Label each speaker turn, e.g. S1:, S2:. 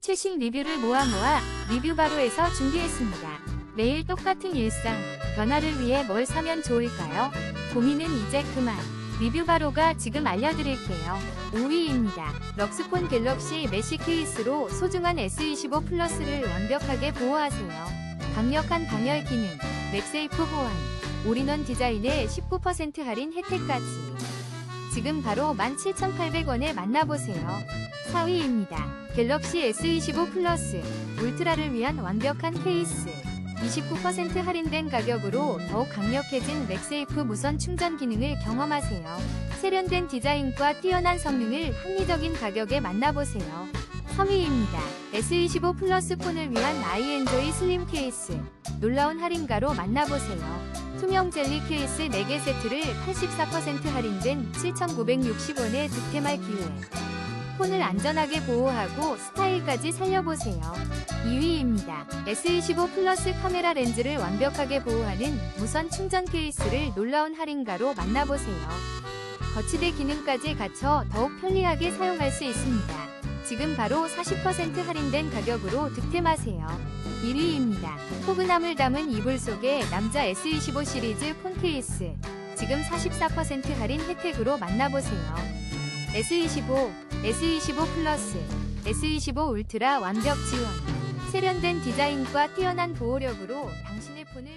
S1: 최신 리뷰를 모아 모아 리뷰 바로에서 준비했습니다. 매일 똑같은 일상, 변화를 위해 뭘 사면 좋을까요? 고민은 이제 그만. 리뷰 바로가 지금 알려드릴게요. 5위입니다. 럭스폰 갤럭시 메시 케이스로 소중한 S25 플러스를 완벽하게 보호하세요. 강력한 방열 기능, 맥세이프 보안, 올인원 디자인에 19% 할인 혜택까지. 지금 바로 17,800원에 만나보세요. 4위입니다. 갤럭시 S25 플러스 울트라를 위한 완벽한 케이스. 29% 할인된 가격으로 더욱 강력해진 맥세이프 무선 충전 기능을 경험하세요. 세련된 디자인과 뛰어난 성능을 합리적인 가격에 만나보세요. 3위입니다. S25 플러스 폰을 위한 아이엔조이 슬림 케이스. 놀라운 할인가로 만나보세요. 투명 젤리 케이스 4개 세트를 84% 할인된 7,960원에 득템할 기회. 폰을 안전하게 보호하고 스타일까지 살려보세요. 2위입니다. S25 플러스 카메라 렌즈를 완벽하게 보호하는 무선 충전 케이스를 놀라운 할인가로 만나보세요. 거치대 기능까지 갖춰 더욱 편리하게 사용할 수 있습니다. 지금 바로 40% 할인된 가격으로 득템하세요. 1위입니다. 포근함을 담은 이불 속에 남자 S25 시리즈 폰 케이스. 지금 44% 할인 혜택으로 만나보세요. S25, S25 플러스, S25 울트라 완벽 지원. 세련된 디자인과 뛰어난 보호력으로 당신의 폰을